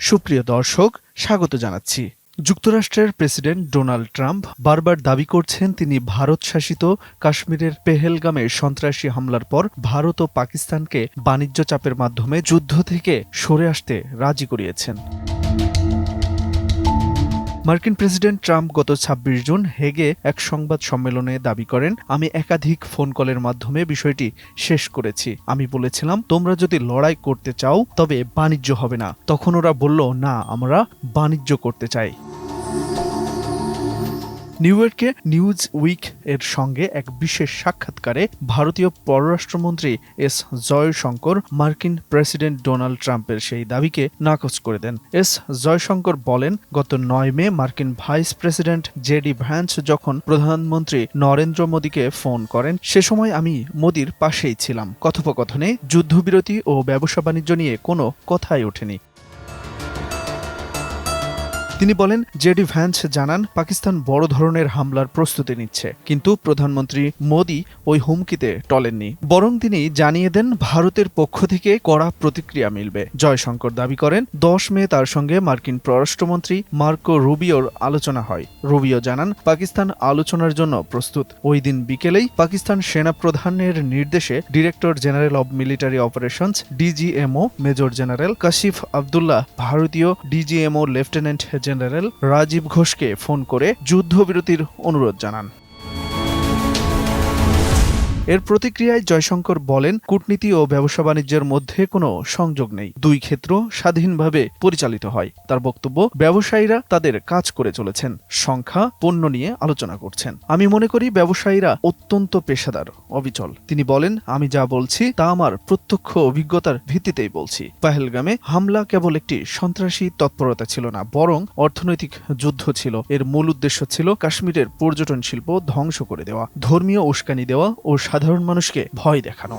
সুপ্রিয় দর্শক, স্বাগত জানাচ্ছি। যুক্তরাষ্ট্রের প্রেসিডেন্ট ডোনাল্ড ট্রাম্প বারবার দাবি করছেন তিনি ভারত শাসিত কাশ্মীরের পেহেলগামে সন্ত্রাসী হামলার পর ভারত ও পাকিস্তানকে বাণিজ্য চাপের মাধ্যমে যুদ্ধ থেকে সরে আসতে রাজি করিয়েছেন। মার্কিন প্রেসিডেন্ট ট্রাম্প গত ছাব্বিশ জুন হেগে এক সংবাদ সম্মেলনে দাবি করেন, আমি একাধিক ফোন কলের মাধ্যমে বিষয়টি শেষ করেছি। আমি বলেছিলাম, তোমরা যদি লড়াই করতে চাও, তবে বাণিজ্য হবে না। তখন ওরা বলল, না, আমরা বাণিজ্য করতে চাই। নিউ ইয়র্কে নিউজ উইক এর সঙ্গে এক বিশেষ সাক্ষাৎকারে ভারতীয় পররাষ্ট্রমন্ত্রী এস জয়শঙ্কর মার্কিন প্রেসিডেন্ট ডোনাল্ড ট্রাম্পের সেই দাবিকে নাকচ করে দেন। এস জয়শঙ্কর বলেন, গত নয় মে মার্কিন ভাইস প্রেসিডেন্ট জেডি ভ্যান্স যখন প্রধানমন্ত্রী নরেন্দ্র মোদীকে ফোন করেন, সে সময় আমি মোদীর পাশেই ছিলাম। কথোপকথনে যুদ্ধবিরতি ও ব্যবসা বাণিজ্য নিয়ে কোনো কথাই ওঠেনি। তিনি বলেন, জেডি ভ্যান্স জানান, পাকিস্তান বড় ধরনের হামলার প্রস্তুতি নিচ্ছে। কিন্তু প্রধানমন্ত্রী মোদী ওই হুমকিতে টলেননি। বরং তিনি জানিয়ে দেন, ভারতের পক্ষ থেকে কড়া প্রতিক্রিয়া মিলবে। জয়শঙ্কর দাবি করেন, দশ মে তার সঙ্গে মার্কিন পররাষ্ট্রমন্ত্রী মার্কো রুবিওর আলোচনা হয়। রুবিও জানান, পাকিস্তান আলোচনার জন্য প্রস্তুত। ওই দিন বিকেলেই পাকিস্তান সেনা প্রধানের নির্দেশে director general of military operations, DGMO, major general Kashif Abdullah, ভারতীয় ডিজিএমও লেফটেন্যান্ট জেনারেল রাজীব ঘোষকে ফোন করে যুদ্ধবিরতির অনুরোধ জানান। এর প্রতিক্রিয়ায় জয়শঙ্কর বলেন, কূটনীতি ও ব্যবসা বাণিজ্যের মধ্যে কোনো সংযোগ নেই। দুই ক্ষেত্র স্বাধীনভাবে পরিচালিত হয়। তার বক্তব্য, ব্যবসায়ীরা তাদের কাজ করে চলেছেন। সংখ্যা, পণ্য নিয়ে আলোচনা করছেন। আমি মনে করি ব্যবসায়ীরা অত্যন্ত পেশাদার, অবিচল। তিনি বলেন, আমি যা বলছি তা আমার প্রত্যক্ষ অভিজ্ঞতার ভিত্তিতেই বলছি। পাহেলগামে হামলা কেবল একটি সন্ত্রাসী তৎপরতা ছিল না, বরং অর্থনৈতিক যুদ্ধ ছিল। এর মূল উদ্দেশ্য ছিল কাশ্মীরের পর্যটন শিল্প ধ্বংস করে দেওয়া, ধর্মীয় উস্কানি দেওয়া ও সাধারণ মানুষকে ভয় দেখানো।